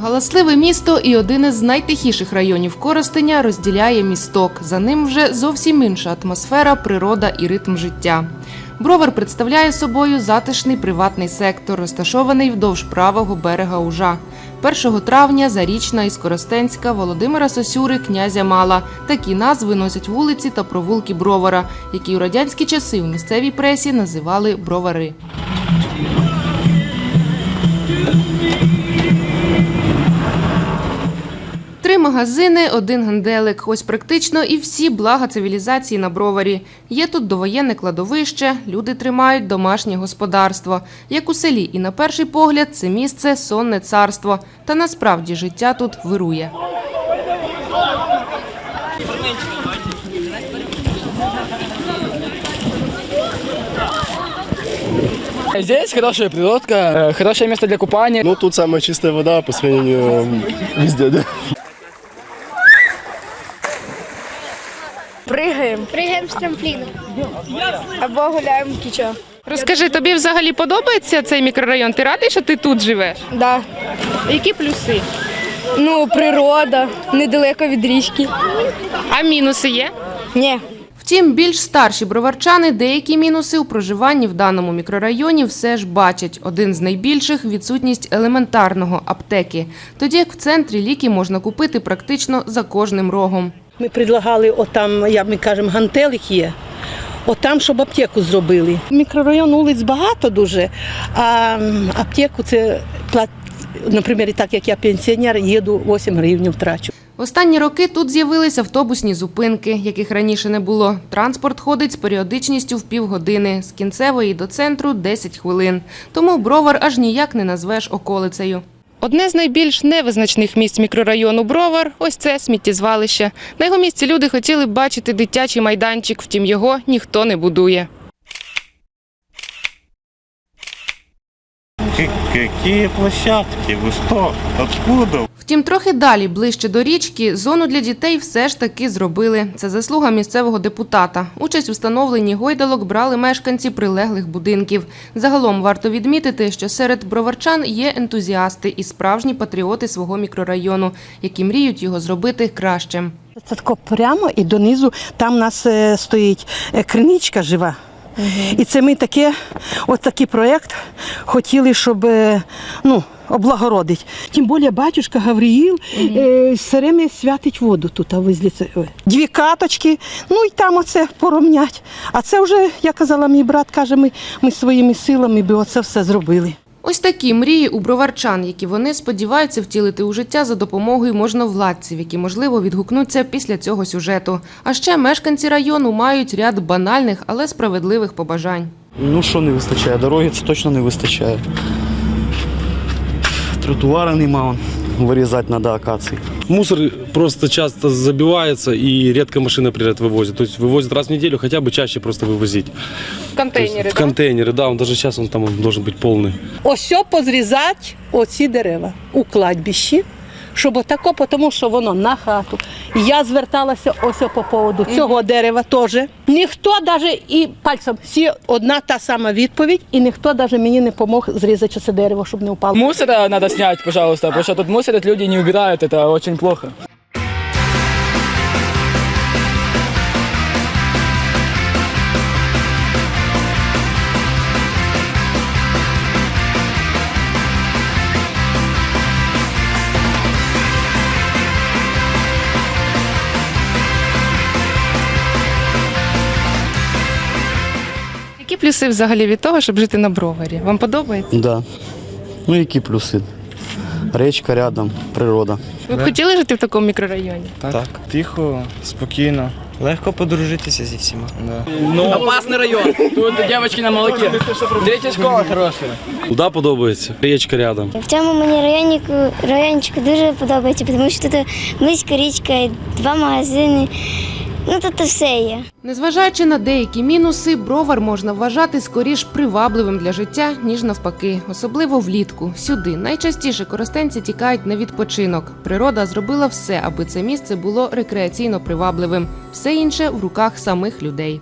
Галасливе місто і один із найтихіших районів Коростеня розділяє місток. За ним вже зовсім інша атмосфера, природа і ритм життя. Бровар представляє собою затишний приватний сектор, розташований вдовж правого берега Ужа. 1 травня Зарічна і Скоростенська, Володимира Сосюри, князя Мала. Такі назви носять вулиці та провулки Бровара, які у радянські часи в місцевій пресі називали бровари. Магазини, один ганделик. Ось практично і всі блага цивілізації на броварі. Є тут довоєнне кладовище, люди тримають домашнє господарство. Як у селі, і на перший погляд це місце сонне царство. Та насправді життя тут вирує. Здесь хорошая природка, э, хорошее место для купания. Ну, тут самая чистая вода по сравнению везде, да. Пригаємо Пригаємо з трампліну. або гуляємо в кічо. Розкажи, тобі взагалі подобається цей мікрорайон? Ти радий, що ти тут живеш? Да. Які плюси? Ну, природа, недалеко від річки. А мінуси є? Ні. Втім, більш старші броварчани деякі мінуси у проживанні в даному мікрорайоні все ж бачать. Один з найбільших відсутність елементарного аптеки. Тоді як в центрі ліки можна купити практично за кожним рогом. Ми предлагали, отам, як ми кажемо, гантелик є. Отам, щоб аптеку зробили. Мікрорайон вулиць багато дуже, а аптеку це плат, наприклад, так як я пенсіонер, їду 8 гривень втрачу. В останні роки тут з'явились автобусні зупинки, яких раніше не було. Транспорт ходить з періодичністю в півгодини, з кінцевої до центру 10 хвилин. Тому бровар аж ніяк не назвеш околицею. Одне з найбільш невизначних місць мікрорайону Бровар ось це сміттєзвалище. На його місці люди хотіли бачити дитячий майданчик, втім його ніхто не будує. Какие площадки? Вы что? Откуда? Втім, трохи далі, ближче до річки, зону для дітей все ж таки зробили. Це заслуга місцевого депутата. Участь у встановленні гойдалок брали мешканці прилеглих будинків. Загалом варто відмітити, що серед броварчан є ентузіасти і справжні патріоти свого мікрорайону, які мріють його зробити кращим. Це тако прямо і донизу там у нас е, стоїть е, криничка жива. І це ми таке, от такий проєкт хотіли, щоб е, ну, облагородити. Тим більше батюшка Гавріїл е, все время святить воду тут, а возле. Дві каточки, ну і там оце поромнять. А це вже, як казала мій брат, каже, ми, ми своїми силами би оце все зробили. Ось такі мрії у броварчан, які вони сподіваються втілити у життя за допомогою можновладців, які можливо відгукнуться після цього сюжету. А ще мешканці району мають ряд банальних, але справедливих побажань. Ну що не вистачає? Дороги це точно не вистачає. Тротуара нема, вирізати треба акації. Мусор просто часто забивается и редко машина приезжает вывозит. То есть вывозит раз в неделю, хотя бы чаще просто вывозить. То есть в контейнеры, да, он даже сейчас он там он должен быть полный. Ось позрізати оці дерева у кладбищі, щоб отако, тому що воно на хату. Я зверталася ось по поводу цього дерева теж. Ніхто навіть і пальцем, всі одна та сама відповідь, і ніхто навіть мені не допомог зрізати це дерево, щоб не впало. Мусора надо снять, пожалуйста, бо що тут мусорять люди не вбирають, це очень плохо. Які плюси взагалі від того, щоб жити на броварі? Вам подобається? Да. Ну які плюси? Річка рядом, природа. Ви б хотіли жити в такому мікрорайоні? Так. Тихо, спокійно. Легко подружитися зі всіма. Да. Ну, опасный район. Тут девочки на молоке. Третья школа хорошая. Куда подобається? Річка рядом. В цьому мені районнику, райончику дуже подобається, тому що тут близько річка, і два магазини. Ну тут все є. Незважаючи на деякі мінуси, бровар можна вважати скоріш привабливим для життя, ніж навпаки, особливо влітку. Сюди найчастіше користенці тікають на відпочинок. Природа зробила все, аби це місце було рекреаційно привабливим. Все інше в руках самих людей.